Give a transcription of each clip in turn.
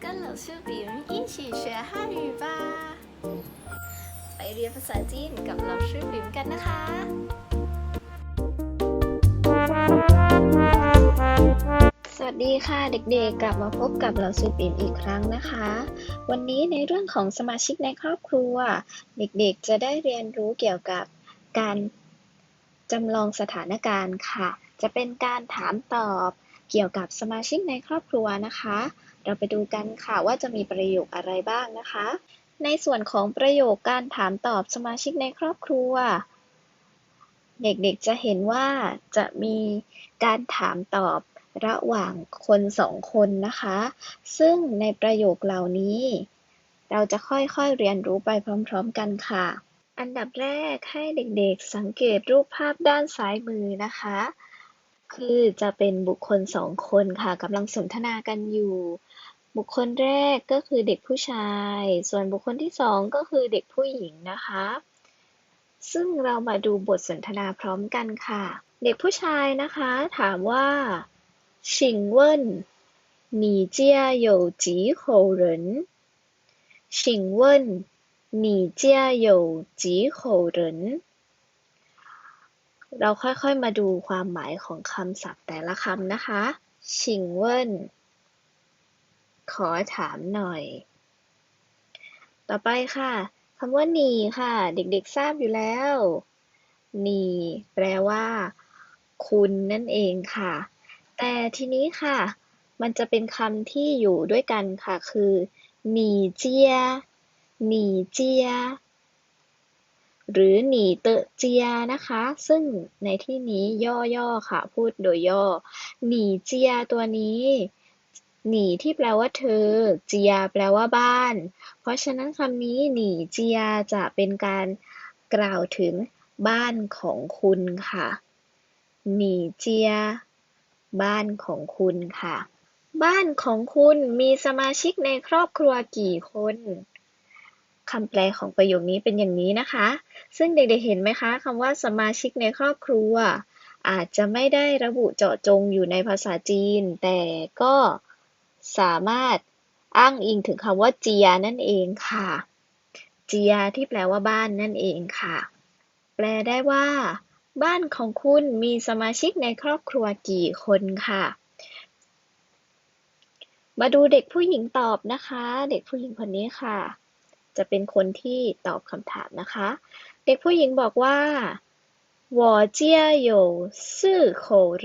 跟老师比人一起学汉语吧ไปเรียนภาษาจีนกับ老师บิมกันนะคะ สวัสดีค่ะเด็กๆ กลับมาพบกับเราซูปิมอีกครั้งนะคะ วันนี้ในเรื่องของสมาชิกในครอบครัว เด็กๆ จะได้เรียนรู้เกี่ยวกับการ จำลองสถานการณ์ค่ะ จะเป็นการถามตอบเกี่ยวกับสมาชิกในครอบครัวนะคะ เราไปดูกันค่ะว่าจะมีประโยคอะไรบ้างนะคะ ในส่วนของประโยคการถามตอบสมาชิกในครอบครัว เด็กๆจะเห็นว่าจะมีการถามตอบระหว่างคนสองคนนะคะ ซึ่งในประโยคเหล่านี้ เราจะค่อยๆเรียนรู้ไปพร้อม ๆ กันค่ะ อันดับแรกให้เด็กๆ สังเกตรูปภาพด้านซ้ายมือนะคะ คือจะเป็นบุคคลสองคนค่ะกำลังสนทนากันอยู่ บุคคลแรกก็คือเด็กผู้ชาย ส่วนบุคคลที่สองก็คือเด็กผู้หญิงนะคะ ซึ่งเรามาดูบทสนทนาพร้อมกันค่ะ เด็กผู้ชายนะคะ ถามว่า请问你家有几口人请问 你家有几口人เราค่อยๆมาดูความหมายของคำศัพท์แต่ละคำนะคะ请问ขอถามหน่อย ต่อไปค่ะคำว่าหนีค่ะ เด็กๆทราบอยู่แล้วหนีแปลว่า คุณนั่นเองค่ะ แต่ทีนี้ค่ะ มันจะเป็นคำที่อยู่ด้วยกันค่ะ คือหนีเจีย หนีเจีย หรือหนีเตอเจียนะคะ ซึ่งในที่นี้ย่อๆค่ะ พูดโดยย่อ หนีเจียตัวนี้หนีที่แปลว่าเธอ เจียแปลว่าบ้าน เพราะฉะนั้นคำนี้หนีเจียจะเป็นการกล่าวถึงบ้านของคุณค่ะ หนีเจีย บ้านของคุณค่ะ บ้านของคุณมีสมาชิกในครอบครัวกี่คน คำแปลของประโยคนี้เป็นอย่างนี้นะคะ ซึ่งเด็กๆเห็นไหมคะคำว่าสมาชิกในครอบครัว อาจจะไม่ได้ระบุเจาะจงอยู่ในภาษาจีน แต่ก็สามารถอ้างอิงถึงคำว่าเจียนั่นเองค่ะ เจียที่แปลว่าบ้านนั่นเองค่ะ แปลได้ว่า บ้านของคุณมีสมาชิกในครอบครัวกี่คนค่ะ มาดูเด็กผู้หญิงตอบนะคะ เด็กผู้หญิงคนนี้ค่ะ จะเป็นคนที่ตอบคำถามนะคะ เด็กผู้หญิงบอกว่า我家有四口人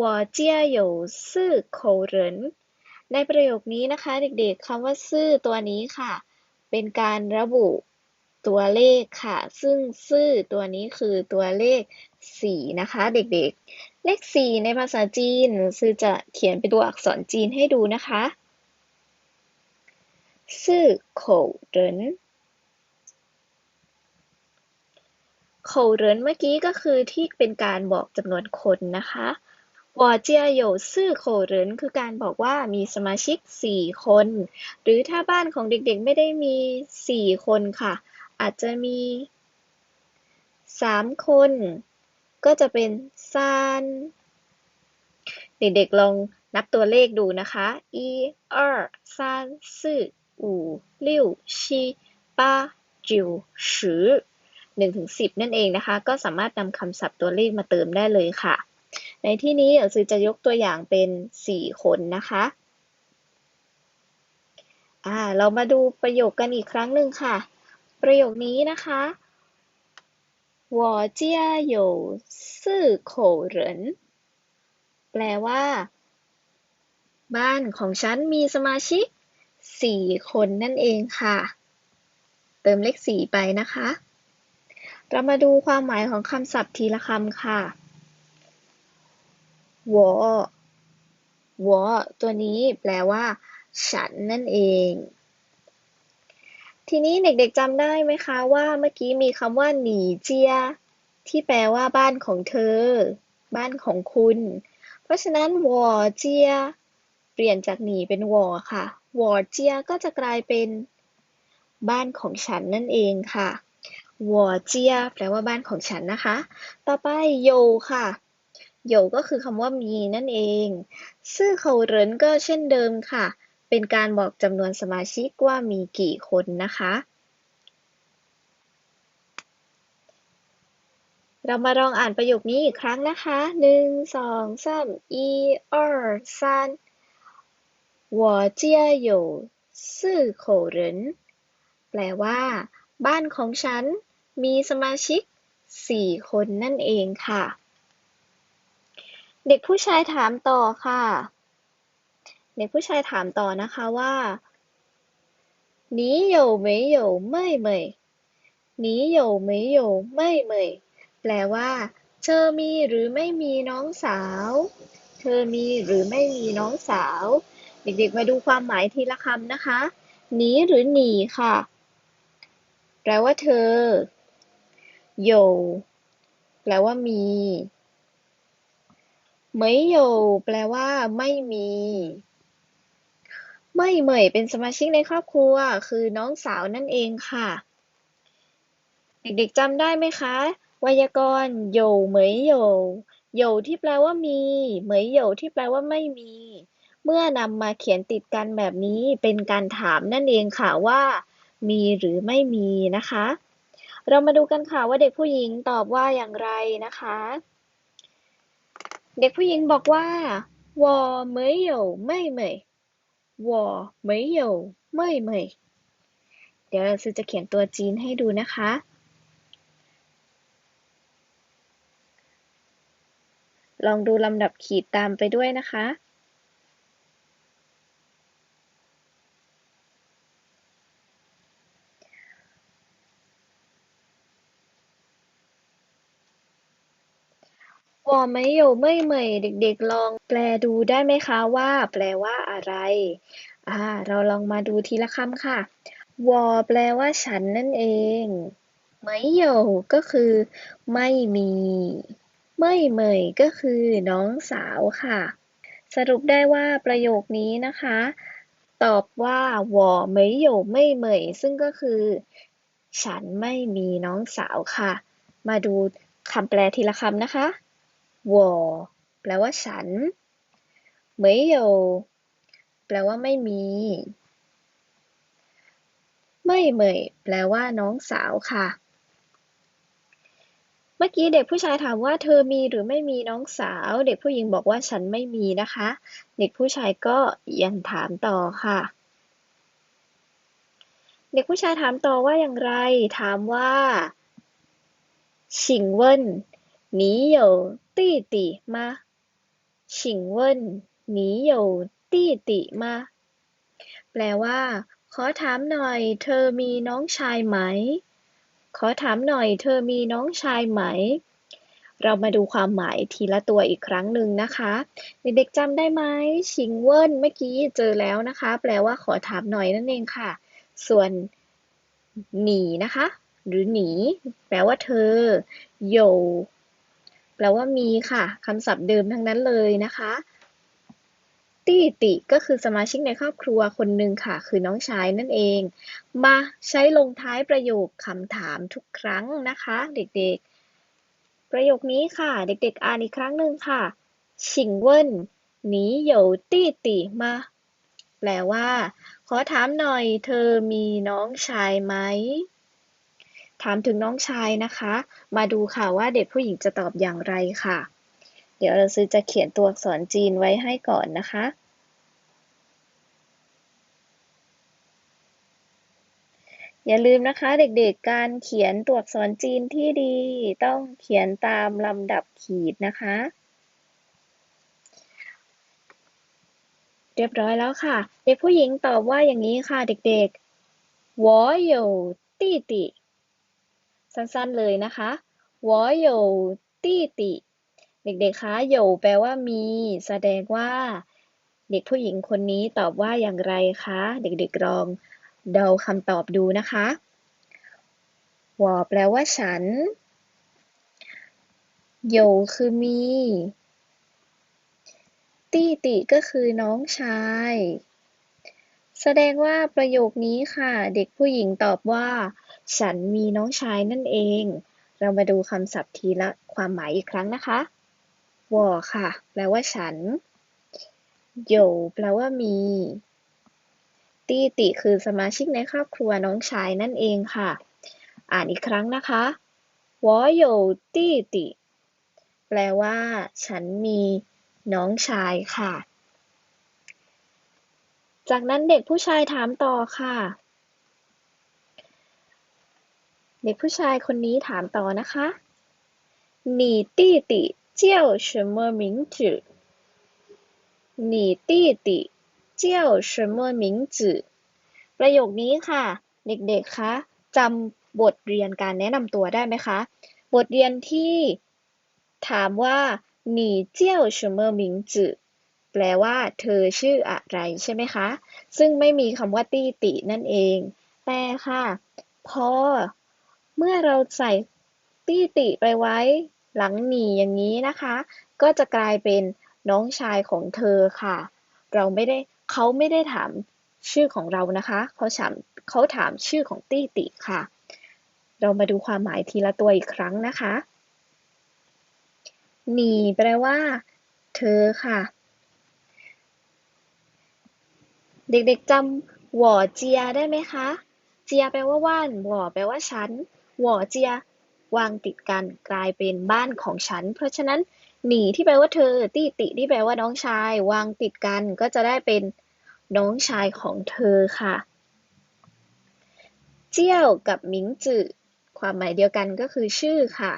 我家有四口人ในประโยคนี้นะคะ เด็กๆคำว่าซื่อตัวนี้ค่ะ เป็นการระบุตัวเลขค่ะ ซึ่งซื่อตัวนี้คือตัวเลขสี่นะคะ เด็กๆ เลขสี่ในภาษาจีนซื่อจะเขียนเป็นตัวอักษรจีนให้ดูนะคะ ซื่อโขเหรินโขเหรินเมื่อกี้ก็คือที่เป็นการบอกจำนวนคนนะคะวอเจียโยซื่อโขเหรินคือการบอกว่ามีสมาชิกสี่คน หรือถ้าบ้านของเด็กๆไม่ได้มีสี่คนค่ะ อาจจะมีสามคน ก็จะเป็นซานเด็กๆลองนับตัวเลขดูนะคะ一二三四 五六七八九十หนึ่งถึงสิบนั่นเองนะคะ ก็สามารถนำคำศัพท์ตัวเลขมาเติมได้เลยค่ะ ในที่นี้เดี๋ยวซือจะยกตัวอย่างเป็นสี่คนนะคะ อ่า เรามาดูประโยคกันอีกครั้งหนึ่งค่ะ ประโยคนี้นะคะ我家有四口人แปลว่า บ้านของฉันมีสมาชิก สี่คนนั่นเองค่ะ เติมเลขสี่ไปนะคะ เรามาดูความหมายของคำศัพท์ทีละคำค่ะ我我ตัวนี้แปลว่า ฉันนั่นเอง ทีนี้เด็กๆจำได้ไหมคะว่าเมื่อกี้มีคำว่าหนีเจีย ที่แปลว่าบ้านของเธอ บ้านของคุณ เพราะฉะนั้นวอเจีย เปลี่ยนจากหนีเป็นวอค่ะ วอร์เจียก็จะกลายเป็นบ้านของฉันนั่นเองค่ะวอร์เจียแปลว่าบ้านของฉันนะคะ ต่อไปโยค่ะโยก็คือคำว่ามีนั่นเองซื่อเขาเรินก็เช่นเดิมค่ะ เป็นการบอกจำนวนสมาชิกว่ามีกี่คนนะคะ เรามาลองอ่านประโยคนี้อีกครั้งนะคะหนึ่งสองสามอีออ1า3 วอเจียโยซื่อโขเหริน แปลว่า บ้านของฉันมีสมาชิกสี่คนนั่นเองค่ะ เด็กผู้ชายถามต่อค่ะ เด็กผู้ชายถามต่อนะคะว่า你有没有妹妹你有没有妹妹แปลว่า เธอมีหรือไม่มีน้องสาว เธอมีหรือไม่มีน้องสาว เด็กๆ มาดูความหมายทีละคำนะคะ หนีหรือหนีค่ะ แปลว่าเธอโยแปลว่ามีไม่โยแปลว่า ไม่มี ไม่เหมยเป็นสมาชิกในครอบครัว คือน้องสาวนั่นเองค่ะ เด็กๆจำได้ไหมคะ ไวยากรณ์โยเหมยโยโยที่แปลว่ามี เหมยโยที่แปลว่าไม่มี เมื่อนำมาเขียนติดกันแบบนี้เป็นการถามนั่นเองค่ะว่า มีหรือไม่มีนะคะ เรามาดูกันค่ะว่าเด็กผู้หญิงตอบว่าอย่างไรนะคะ เด็กผู้หญิงบอกว่า我没有妹妹我没有妹妹เดี๋ยวเราจะเขียนตัวจีนให้ดูนะคะ ลองดูลำดับขีดตามไปด้วยนะคะ ไมโยไม่เหมยเด็กๆ ลองแปลดูได้ไหมคะว่า แปลว่าอะไร อ่า เราลองมาดูทีละคำค่ะ วอ แปลว่าฉันนั่นเองไม่โยก็คือ ไม่มี ไม่เหมยก็คือน้องสาวค่ะ สรุปได้ว่าประโยคนี้นะคะ ตอบว่าวอไม่โยไม่เหมย ซึ่งก็คือ ฉันไม่มีน้องสาวค่ะ มาดูคำแปลทีละคำนะคะ 我แปลว่าฉัน没有แปลว่าไม่มี ไม่เหมยแปลว่าน้องสาวค่ะ เมื่อกี้เด็กผู้ชายถามว่าเธอมีหรือไม่มีน้องสาว เด็กผู้หญิงบอกว่าฉันไม่มีนะคะ เด็กผู้ชายก็ยังถามต่อค่ะ เด็กผู้ชายถามต่อว่าอย่างไร ถามว่า请问 你有弟弟吗请问你有弟弟吗แปลว่า ขอถามหน่อย เธอมีน้องชายไหม ขอถามหน่อย เธอมีน้องชายไหม เรามาดูความหมายทีละตัวอีกครั้งหนึ่งนะคะ เด็กๆจำได้ไหมชิงเวินเมื่อกี้เจอแล้วนะคะ แปลว่าขอถามหน่อยนั่นเองค่ะ ส่วนหนีนะคะ หรือหนี แปลว่าเธอโย แปลว่ามีค่ะคำศัพท์เดิมทั้งนั้นเลยนะคะ ตี้ติก็คือสมาชิกในครอบครัวคนหนึ่งค่ะ คือน้องชายนั่นเอง มาใช้ลงท้ายประโยคคำถามทุกครั้งนะคะ เด็กๆ ประโยคนี้ค่ะ เด็กๆ อ่านอีกครั้งหนึ่งค่ะ ชิงเวินหนีเหยวตี้ติมา แปลว่า ขอถามหน่อย เธอมีน้องชายไหม ถามถึงน้องชายนะคะ มาดูค่ะว่าเด็กผู้หญิงจะตอบอย่างไรค่ะ เดี๋ยวเราซื้อจะเขียนตัวอักษรจีนไว้ให้ก่อนนะคะ อย่าลืมนะคะเด็กๆ การเขียนตัวอักษรจีนที่ดี ต้องเขียนตามลำดับขีดนะคะ เรียบร้อยแล้วค่ะ เด็กผู้หญิงตอบว่าอย่างนี้ค่ะ เด็กๆ我有弟弟 สั้นๆเลยนะคะวอโยตี้ติเด็กๆ คะโย่แปลว่ามี แสดงว่า เด็กผู้หญิงคนนี้ตอบว่าอย่างไรคะ เด็กๆลองเดาคำตอบดูนะคะวอแปลว่าฉันโย่คือมี ตี้ติก็คือน้องชาย แสดงว่าประโยคนี้ค่ะ เด็กผู้หญิงตอบว่า ฉันมีน้องชายนั่นเอง เรามาดูคำศัพท์ทีละความหมายอีกครั้งนะคะวอค่ะ แปลว่าฉันโยแปลว่ามี ตีติคือสมาชิกในครอบครัวน้องชายนั่นเองค่ะ อ่านอีกครั้งนะคะวอโยตีติ แปลว่า ฉันมีน้องชายค่ะ จากนั้นเด็กผู้ชายถามต่อค่ะ เด็กผู้ชายคนนี้ถามต่อนะคะ你弟弟叫什么名字你弟弟叫什么名字ประโยคนี้ค่ะ เด็กๆ คะจำบทเรียนการแนะนำตัวได้ไหมคะ บทเรียนที่ถามว่า你叫什么名字แปลว่า เธอชื่ออะไรใช่ไหมคะ ซึ่งไม่มีคำว่าตี้ตินั่นเอง แต่ค่ะ พอ เมื่อเราใส่ตี้ติไปไว้หลังหนีอย่างนี้นะคะ ก็จะกลายเป็นน้องชายของเธอค่ะ เราไม่ได้เขาไม่ได้ถามชื่อของเรานะคะเขาถามเขาถามชื่อของตี้ติค่ะ เรามาดูความหมายทีละตัวอีกครั้งนะคะหนีแปลว่า เธอค่ะ เด็กๆจำหวอเจียได้ไหมคะ เจียแปลว่าว่านหวอแปลว่าฉัน หวเจียวางติดกันกลายเป็นบ้านของฉัน เพราะฉะนั้นหนีที่แปลว่าเธอ ตี้ติที่แปลว่าน้องชาย วางติดกันก็จะได้เป็นน้องชายของเธอค่ะ เจี้ยวกับหมิงจื่อความหมายเดียวกันก็คือชื่อค่ะ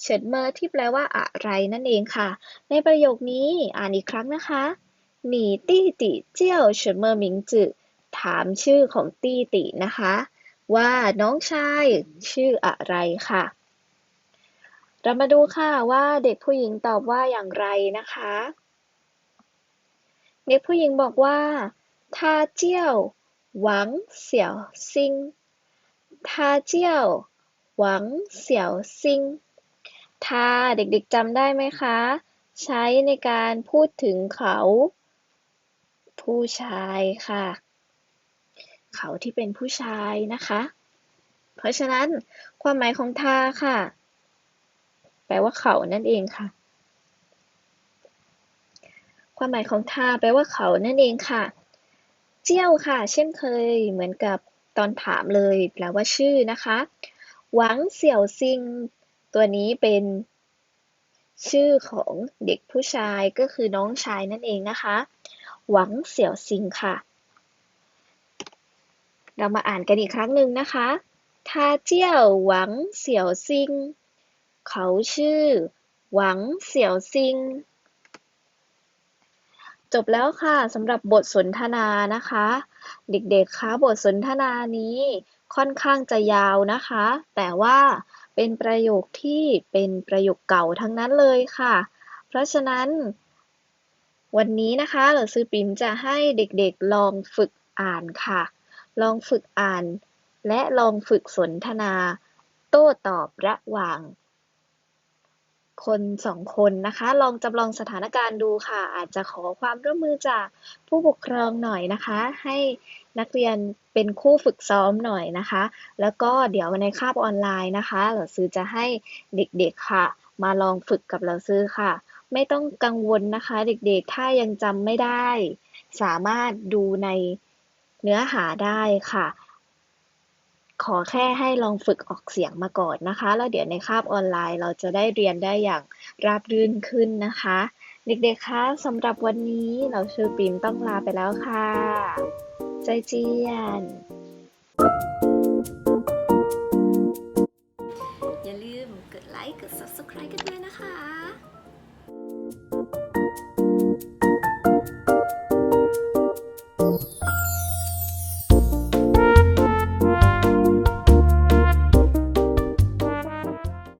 เฉินเมอที่แปลว่าอะไรนั่นเองค่ะ ในประโยคนี้อ่านอีกครั้งนะคะ หนีตี้ติเจี้ยวเฉินเมอหมิงจื่อถามชื่อของตี้ตินะคะ ว่าน้องชายชื่ออะไรค่ะ เรามาดูค่ะว่าเด็กผู้หญิงตอบว่าอย่างไรนะคะ เด็กผู้หญิงบอกว่าทาเจียวหวังเสี่ยวซิงทาเจียวหวังเสี่ยวซิงทาเด็กๆจำได้ไหมคะ ใช้ในการพูดถึงเขา ผู้ชายค่ะ เขาที่เป็นผู้ชายนะคะ เพราะฉะนั้นความหมายของทาค่ะ แปลว่าเขานั่นเองค่ะ ความหมายของทาแปลว่าเขานั่นเองค่ะ เจี้ยวค่ะ เช่นเคยเหมือนกับตอนถามเลยแปลว่าชื่อนะคะ หวังเสี่ยวซิง ตัวนี้เป็นชื่อของเด็กผู้ชายก็คือน้องชายนั่นเองนะคะ หวังเสี่ยวซิงค่ะ เรามาอ่านกันอีกครั้งหนึ่งนะคะทาเจียวหวังเสี่ยวซิงเขาชื่อหวังเสี่ยวซิง จบแล้วค่ะสำหรับบทสนทนานะคะ เด็กๆคะบทสนทนานี้ค่อนข้างจะยาวนะคะ แต่ว่าเป็นประโยคที่เป็นประโยคเก่าทั้งนั้นเลยค่ะ เพราะฉะนั้น วันนี้นะคะเราซื้อปิมจะให้เด็กๆลองฝึกอ่านค่ะ ลองฝึกอ่าน และลองฝึกสนทนา โต้ตอบระหว่าง คนสองคนนะคะ ลองจำลองสถานการณ์ดูค่ะ อาจจะขอความร่วมมือจากผู้ปกครองหน่อยนะคะ ให้นักเรียนเป็นคู่ฝึกซ้อมหน่อยนะคะ แล้วก็เดี๋ยวในคาบออนไลน์นะคะเราซื้อจะให้เด็กๆค่ะ มาลองฝึกกับเราซื้อค่ะ ไม่ต้องกังวลนะคะ เด็กๆ ถ้ายังจำไม่ได้ สามารถดูใน เนื้อหาได้ค่ะ ขอแค่ให้ลองฝึกออกเสียงมาก่อนนะคะ แล้วเดี๋ยวในคาบออนไลน์เราจะได้เรียนได้อย่างราบรื่นขึ้นนะคะ เด็กๆคะสำหรับวันนี้เราชื่อปิมต้องลาไปแล้วค่ะ ใจเจียน อย่าลืมกดไลค์กด subscribe กันด้วยนะคะ